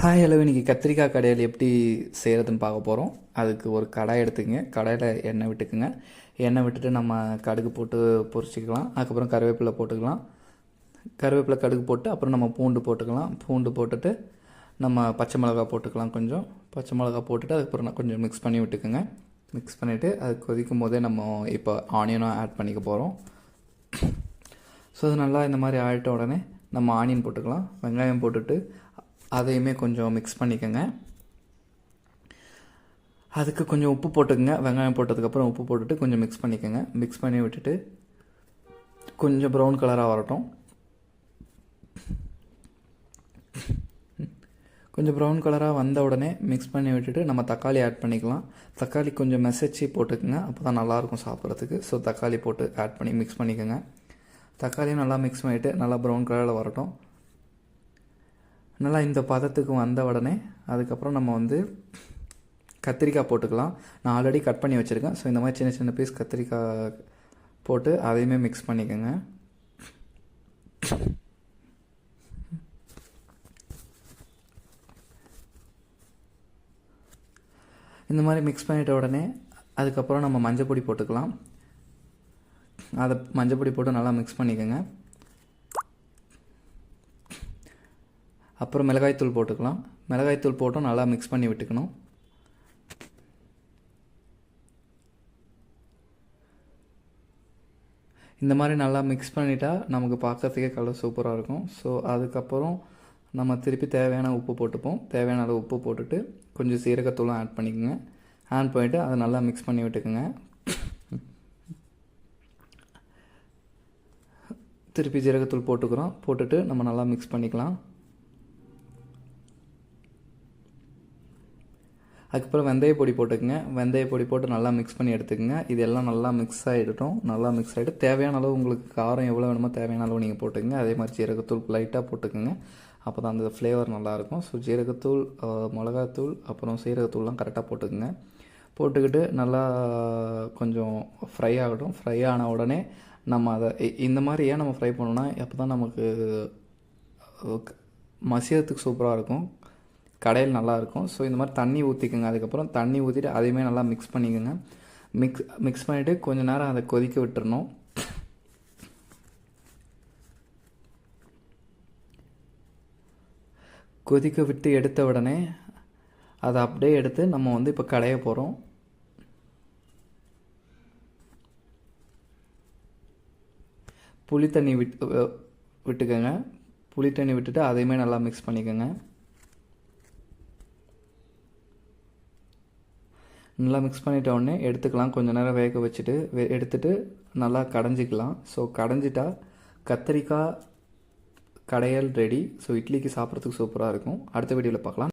Hi hello இன்றைக்கி கத்திரிக்காய் கடையில் எப்படி செய்கிறதுன்னு பார்க்க போகிறோம் அதுக்கு ஒரு கடாய் எடுத்துக்கங்க. கடையில் எண்ணெய் விட்டுக்குங்க. எண்ணெய் விட்டுட்டு நம்ம கடுகு போட்டு பொரிச்சிக்கலாம். அதுக்கப்புறம் கருவேப்பிலை போட்டுக்கலாம். கருவேப்பிலை கடுகு போட்டு அப்புறம் நம்ம பூண்டு போட்டுக்கலாம். பூண்டு போட்டுட்டு நம்ம பச்சை மிளகா போட்டுக்கலாம் கொஞ்சம். பச்சை மிளகா போட்டுட்டு அதுக்கப்புறம் நான் கொஞ்சம் மிக்ஸ் பண்ணி விட்டுக்குங்க. மிக்ஸ் பண்ணிவிட்டு அது கொதிக்கும் போதே நம்ம இப்போ ஆனியனும் ஆட் பண்ணிக்க போகிறோம் ஸோ அது நல்லா இந்த மாதிரி ஆயிட்ட உடனே நம்ம ஆனியன் போட்டுக்கலாம். வெங்காயம் போட்டுட்டு அதையுமே கொஞ்சம் மிக்ஸ் பண்ணிக்கோங்க. அதுக்கு கொஞ்சம் உப்பு போட்டுக்கங்க. வெங்காயம் போட்டதுக்கப்புறம் உப்பு போட்டுட்டு கொஞ்சம் மிக்ஸ் பண்ணிக்கோங்க. மிக்ஸ் பண்ணி விட்டுட்டு கொஞ்சம் ப்ரௌன் கலராக வரட்டும். கொஞ்சம் ப்ரௌன் கலராக வந்த உடனே மிக்ஸ் பண்ணி விட்டுட்டு நம்ம தக்காளி ஆட் பண்ணிக்கலாம். தக்காளி கொஞ்சம் மெசேஜ் போட்டுக்கோங்க. அப்போ தான் நல்லாயிருக்கும் சாப்பிட்றதுக்கு. ஸோ தக்காளி போட்டு ஆட் பண்ணி மிக்ஸ் பண்ணிக்கோங்க. தக்காளியும் நல்லா மிக்ஸ் பண்ணிவிட்டு நல்லா ப்ரௌன் கலரில் வரட்டும். நல்லா இந்த பதத்துக்கு வந்த உடனே அதுக்கப்புறம் நம்ம வந்து கத்திரிக்காய் போட்டுக்கலாம். நான் ஆல்ரெடி கட் பண்ணி வச்சுருக்கேன். ஸோ இந்த மாதிரி சின்ன சின்ன பீஸ் கத்திரிக்காய் போட்டு அதையுமே மிக்ஸ் பண்ணிக்கோங்க. இந்த மாதிரி மிக்ஸ் பண்ணிட்ட உடனே அதுக்கப்புறம் நம்ம மஞ்சள் பொடி போட்டுக்கலாம். அதை மஞ்சள் பொடி போட்டு நல்லா மிக்ஸ் பண்ணிக்கோங்க. அப்புறம் மிளகாய்த்தூள் போட்டுக்கலாம். மிளகாய்த்தூள் போட்டும் நல்லா மிக்ஸ் பண்ணி விட்டுக்கணும். இந்த மாதிரி நல்லா மிக்ஸ் பண்ணிட்டா நமக்கு பார்க்கறதுக்கே கலர் சூப்பராக இருக்கும். ஸோ அதுக்கப்புறம் நம்ம திருப்பி தேவையான உப்பு போட்டுப்போம். தேவையான அளவு உப்பு போட்டுட்டு கொஞ்சம் சீரகத்தூளும் ஆட் பண்ணிக்கோங்க. ஆட் பண்ணிவிட்டு அதை நல்லா மிக்ஸ் பண்ணி விட்டுக்குங்க. திருப்பி ஜீரகத்தூள் போட்டுக்கிறோம். போட்டுட்டு நம்ம நல்லா மிக்ஸ் பண்ணிக்கலாம். அதுக்கப்புறம் வெந்தய பொடி போட்டுக்கங்க. வெந்தய பொடி போட்டு நல்லா மிக்ஸ் பண்ணி எடுத்துக்கோங்க. இதெல்லாம் நல்லா மிக்ஸ் ஆகிடட்டும் நல்லா மிக்ஸ் ஆகிட்டு தேவையான அளவு உங்களுக்கு காரம் எவ்வளோ வேணுமோ தேவையான அளவு நீங்கள் போட்டுக்கங்க. அதே மாதிரி ஜீரகத்தூள் லைட்டாக போட்டுக்கோங்க. அப்போ தான் அந்த ஃப்ளேவர் நல்லாயிருக்கும் ஸோ ஜீரகத்தூள் மிளகாத்தூள் அப்புறம் சீரகத்தூள்லாம் கரெக்டாக போட்டுக்கோங்க. போட்டுக்கிட்டு நல்லா கொஞ்சம் ஃப்ரை ஆகட்டும். ஃப்ரை ஆன உடனே நம்ம அதை இந்த மாதிரி ஏன் நம்ம ஃப்ரை பண்ணோன்னா அப்போ தான் நமக்கு மசியத்துக்கு சூப்பராக இருக்கும். கடையில் நல்லாயிருக்கும். ஸோ இந்த மாதிரி தண்ணி ஊற்றிக்கோங்க அதுக்கப்புறம் தண்ணி ஊற்றிட்டு அதையுமே நல்லா மிக்ஸ் பண்ணிக்கோங்க. மிக்ஸ் மிக்ஸ் பண்ணிவிட்டு கொஞ்சம் நேரம் அதை கொதிக்க விட்டுறணும். கொதிக்க விட்டு எடுத்த உடனே அதை அப்படியே எடுத்து நம்ம வந்து இப்போ கடைய போகிறோம் புளி தண்ணி விட்டு விட்டுக்கோங்க. புளி தண்ணி விட்டுட்டு அதையுமே நல்லா மிக்ஸ் பண்ணிக்கோங்க. நல்லா மிக்ஸ் பண்ணிட்ட உடனே எடுத்துக்கலாம். கொஞ்சம் நேரம் வேக வச்சுட்டு எடுத்துட்டு நல்லா கடைஞ்சிக்கலாம். ஸோ கடைஞ்சிட்டா கத்திரிக்காய் கடையல் ரெடி ஸோ இட்லிக்கு சாப்பிட்றதுக்கு சூப்பராக இருக்கும். அடுத்த வீடியோவில் பார்க்கலாம்.